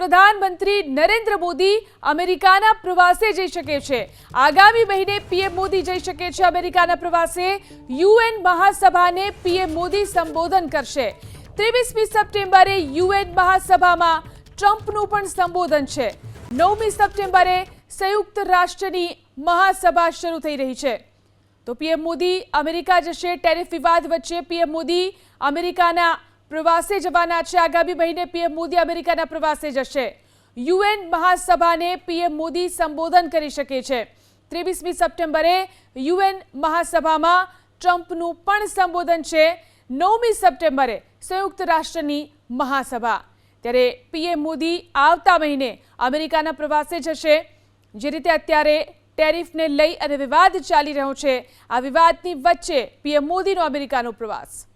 પ્રધાનમંત્રી નરેન્દ્ર મોદી અમેરિકાના પ્રવાસે જઈ શકે છે. આગામી મહિને પીએમ મોદી જઈ શકે છે અમેરિકાના પ્રવાસે. યુએન મહાસભાને પીએમ મોદી સંબોધન કરશે. ત્રેવીસમી સપ્ટેમ્બરે યુએન મહાસભામાં ટ્રમ્પનું પણ સંબોધન છે. નવમી સપ્ટેમ્બરે સંયુક્ત રાષ્ટ્રની મહાસભા શરૂ થઈ રહી છે. તો પીએમ મોદી અમેરિકા જશે, ટેરિફ વિવાદ વચ્ચે પીએમ મોદી અમેરિકાના પ્રવાસે જવાના છે. આગામી મહિને પીએમ મોદી અમેરિકાના પ્રવાસે જશે. યુએન મહાસભાને પીએમ મોદી સંબોધન કરી શકે છે. ત્રેવીસમી સપ્ટેમ્બરે યુએન મહાસભામાં ટ્રમ્પનું પણ સંબોધન છે. નવમી સપ્ટેમ્બરે સંયુક્ત રાષ્ટ્રની મહાસભા. ત્યારે પીએમ મોદી આવતા મહિને અમેરિકાના પ્રવાસે જશે. જે રીતે અત્યારે ટેરિફને લઈ અને વિવાદ ચાલી રહ્યો છે. આ વિવાદની વચ્ચે પીએમ મોદીનો અમેરિકાનો પ્રવાસ.